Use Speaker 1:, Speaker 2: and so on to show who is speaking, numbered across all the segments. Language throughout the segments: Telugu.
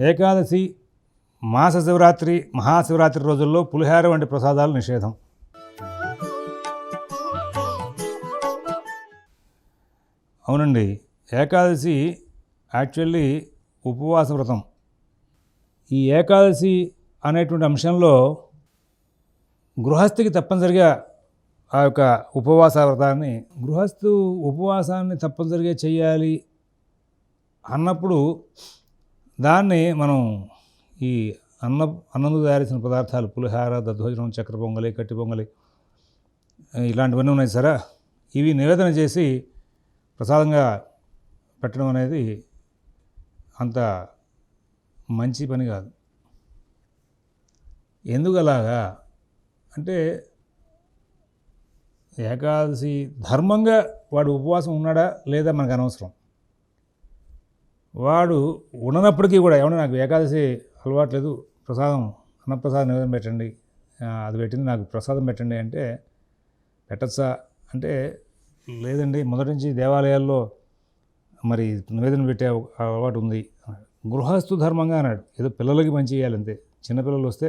Speaker 1: ఏకాదశి మాస శివరాత్రి మహాశివరాత్రి రోజుల్లో పులిహార వంటి ప్రసాదాలు నిషేధం. అవునండి ఏకాదశి యాక్చువల్లీ ఉపవాస వ్రతం. ఈ ఏకాదశి అనేటువంటి అంశంలో గృహస్థికి తప్పనిసరిగా ఆ యొక్క ఉపవాస వ్రతాన్ని గృహస్థు ఉపవాసాన్ని తప్పనిసరిగా చేయాలి అన్నప్పుడు దాన్ని మనం ఈ అన్న అన్నంతో తయారు చేసిన పదార్థాలు పులిహార దద్దోజనం చక్కెర పొంగలి కట్టి పొంగలి ఇలాంటివన్నీ ఉన్నాయి సరే? ఇవి నివేదన చేసి ప్రసాదంగా పెట్టడం అనేది అంత మంచి పని కాదు. ఎందుకు అలాగా అంటే ఏకాదశి ధర్మంగా వాడు ఉపవాసం ఉన్నాడా లేదా మనకు అనవసరం? వాడు ఉండనప్పటికీ కూడా ఏమన్నా నాకు ఏకాదశి అలవాట్లేదు. ప్రసాదం అన్నప్రసాదం నివేదన పెట్టండి. అది పెట్టింది. నాకు ప్రసాదం పెట్టండి అంటే పెట్టచ్చా? అంటే లేదండి. మొదటి నుంచి దేవాలయాల్లో మరి నివేదన పెట్టే ఒక అలవాటు ఉంది. గృహస్థు ధర్మంగా అన్నాడు. ఏదో పిల్లలకి మంచి చేయాలి అంతే చిన్నపిల్లలు వస్తే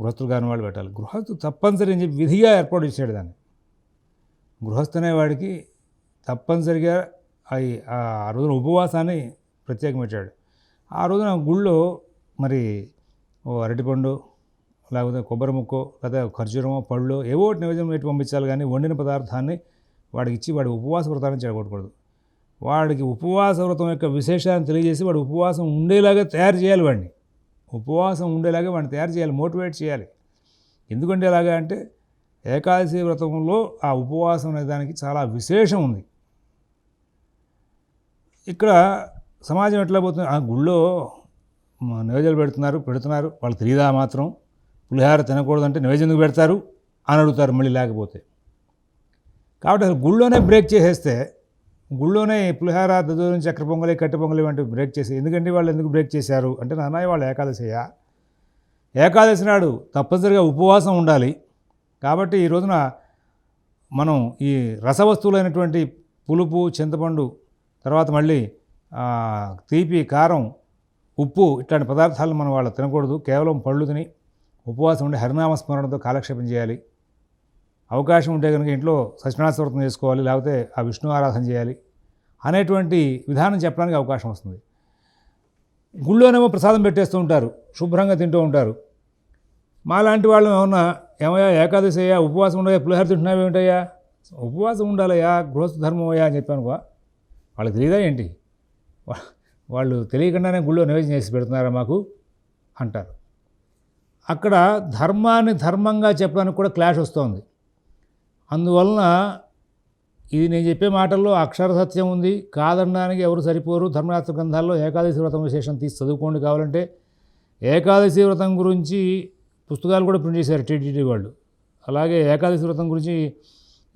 Speaker 1: గృహస్థులు కాని వాళ్ళు పెట్టాలి. గృహస్థు తప్పనిసరి అని చెప్పి విధిగా ఏర్పాటు చేశాడు దాన్ని. గృహస్థు అనేవాడికి తప్పనిసరిగా అవి ఆ రోజున ఉపవాసాన్ని ప్రత్యేకం పెట్టాడు ఆ రోజున గుళ్ళో మరి ఓ అరటిపండు లేకపోతే కొబ్బరి ముక్కో లేదా ఖర్జూరమో పళ్ళు ఏవో ఒకటి నివేదన పెట్టి పంపించాలి కానీ వండిన పదార్థాన్ని వాడికి ఇచ్చి వాడి ఉపవాస వ్రతాన్ని చెడగొట్టకూడదు వాడికి ఉపవాస వ్రతం యొక్క విశేషాన్ని తెలియజేసి వాడు ఉపవాసం ఉండేలాగా తయారు చేయాలి వాడిని. ఉపవాసం ఉండేలాగా వాడిని తయారు చేయాలి మోటివేట్ చేయాలి. ఎందుకంటే ఎలాగా అంటే ఏకాదశి వ్రతంలో ఆ ఉపవాసం అనే దానికి చాలా విశేషం ఉంది. ఇక్కడ సమాజం ఎట్లా పోతుంది? ఆ గుళ్ళో మ- పెడుతున్నారు పెడుతున్నారు. వాళ్ళు తెలియదా మాత్రం పులిహార తినకూడదంటే నైవేద్యం ఎందుకు పెడతారు అని అడుగుతారు మళ్ళీ లేకపోతే. కాబట్టి అసలు గుళ్ళోనే బ్రేక్ చేసేస్తే గుళ్ళోనే పులిహార దద్దోజనం చక్ర పొంగలి కట్టె పొంగలి వంటివి బ్రేక్ చేసి ఎందుకంటే వాళ్ళు ఎందుకు బ్రేక్ చేశారు అంటే నాన్నయ్య వాళ్ళు ఏకాదశియా ఏకాదశి నాడు తప్పనిసరిగా ఉపవాసం ఉండాలి. కాబట్టి ఈ రోజున మనం ఈ రసవస్తువులైనటువంటి పులుపు చింతపండు తర్వాత మళ్ళీ తీపి కారం ఉప్పు ఇట్లాంటి పదార్థాలను మనం వాళ్ళు తినకూడదు. కేవలం పళ్ళు తిని ఉపవాసం ఉండి హరినామ స్మరణతో కాలక్షేపం చేయాలి. అవకాశం ఉంటే కనుక ఇంట్లో సత్యనారాయణ చేసుకోవాలి లేకపోతే ఆ విష్ణు ఆరాధన చేయాలి అనేటువంటి విధానం చెప్పడానికి అవకాశం వస్తుంది. గుళ్ళోనేమో ప్రసాదం పెట్టేస్తూ ఉంటారు శుభ్రంగా తింటూ ఉంటారు. మాలాంటి వాళ్ళు ఏమన్నా ఏమయ్యా ఏకాదశి అయ్యా ఉపవాసం ఉండయా పులిహార తింటున్నావు ఏమిటయ్యా ఉపవాసం ఉండాలయ్యా గృహస్థ ధర్మం అయ్యా అని చెప్పాను వాళ్ళకి తెలియదా ఏంటి? వాళ్ళు తెలియకుండానే గుళ్ళో నివేదన చేసి పెడుతున్నారా మాకు? అంటారు. అక్కడ ధర్మాన్ని ధర్మంగా చెప్పడానికి కూడా క్లాష్ వస్తుంది. అందువలన ఇది నేను చెప్పే మాటల్లో అక్షర సత్యం ఉంది. కాదనడానికి ఎవరు సరిపోరు. ధర్మశాస్త్ర గ్రంథాల్లో ఏకాదశి వ్రతం విశేషం తీసి చదువుకోండి కావాలంటే ఏకాదశి వ్రతం గురించి పుస్తకాలు కూడా ప్రింట్ చేశారు టీటీడీ వాళ్ళు. అలాగే ఏకాదశి వ్రతం గురించి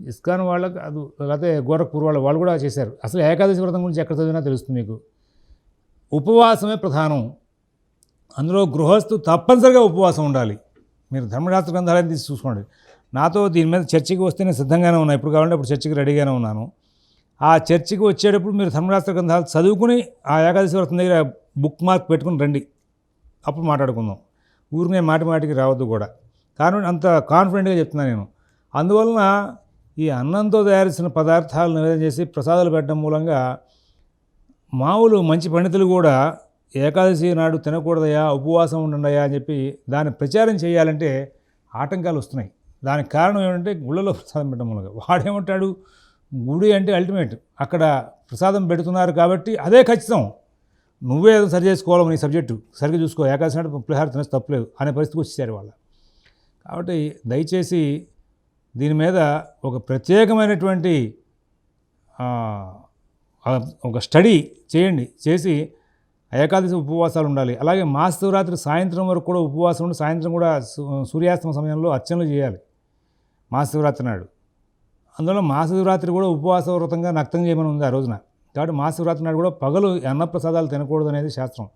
Speaker 1: ఇస్కాన్ వాళ్ళకి అది లేకపోతే గోరఖ్పూర్ వాళ్ళు వాళ్ళు కూడా చేశారు. అసలు ఏకాదశి వ్రతం గురించి ఎక్కడ చదివినా తెలుస్తుంది మీకు. ఉపవాసమే ప్రధానం. అందులో గృహస్థు తప్పనిసరిగా ఉపవాసం ఉండాలి. మీరు ధర్మశాస్త్ర గ్రంథాలను తీసి చూసుకోండి. నాతో దీని మీద చర్చకి వస్తే నేను సిద్ధంగానే ఉన్నా. ఇప్పుడు కావాలంటే ఇప్పుడు చర్చకి రెడీగానే ఉన్నాను. ఆ చర్చకి వచ్చేటప్పుడు మీరు ధర్మశాస్త్ర గ్రంథాలు చదువుకుని ఆ ఏకాదశి వ్రతం దగ్గర బుక్ మార్క్ పెట్టుకుని రండి. అప్పుడు మాట్లాడుకుందాం. ఊరినే మాటి మాటికి రావద్దు కూడా. కానీ అంత కాన్ఫిడెంట్గా చెప్తున్నాను నేను. అందువలన ఈ అన్నంతో తయారు చేసిన పదార్థాలు నివేదన చేసి ప్రసాదాలు పెట్టడం మూలంగా మామూలు మంచి పండితులు కూడా ఏకాదశి నాడు తినకూడదయా ఉపవాసం ఉండండియా అని చెప్పి దాన్ని ప్రచారం చేయాలంటే ఆటంకాలు వస్తున్నాయి. దానికి కారణం ఏమంటే గుళ్ళలో ప్రసాదం పెట్టడం మూలంగా. వాడేమంటాడు? గుడి అంటే అల్టిమేట్. అక్కడ ప్రసాదం పెడుతున్నారు కాబట్టి అదే ఖచ్చితం. నువ్వే ఏదో సరి చేసుకోవాలి నీ సబ్జెక్టు. సరిగ్గా చూసుకో ఏకాదశి నాడు పులిహార తినేసి తప్పలేదు అనే పరిస్థితికి వచ్చేసారు వాళ్ళు. కాబట్టి దయచేసి దీని మీద ఒక ప్రత్యేకమైనటువంటి ఒక స్టడీ చేయండి. చేసి ఏకాదశి ఉపవాసాలు ఉండాలి. అలాగే మహాశివరాత్రి సాయంత్రం వరకు కూడా ఉపవాసం ఉండి సాయంత్రం కూడా సూ- సూర్యాస్తమ సమయంలో అర్చనలు చేయాలి. మహాశివరాత్రి నాడు. అందులో మహాశివరాత్రి కూడా ఉపవాస వ్రతంగా నక్తం చేయమని ఉంది ఆ రోజున. కాబట్టి మహాశివరాత్రి నాడు కూడా పగలు అన్నప్రసాదాలు తినకూడదు అనేది శాస్త్రం.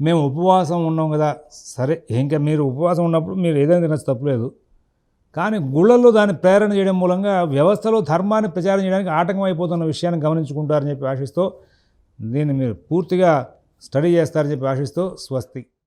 Speaker 1: మేము ఉపవాసం ఉన్నాం కదా సరే ఇంకా మీరు ఉపవాసం ఉన్నప్పుడు మీరు ఏదైనా తినచ్చు తప్పులేదు. కానీ గుళ్ళల్లో దాన్ని ప్రేరణ చేయడం మూలంగా వ్యవస్థలో ధర్మాన్ని ప్రచారం చేయడానికి ఆటంకం అయిపోతున్న విషయాన్ని గమనించుకుంటారని చెప్పి ఆశిస్తూ దీన్ని మీరు పూర్తిగా స్టడీ చేస్తారని చెప్పి ఆశిస్తూ స్వస్తి.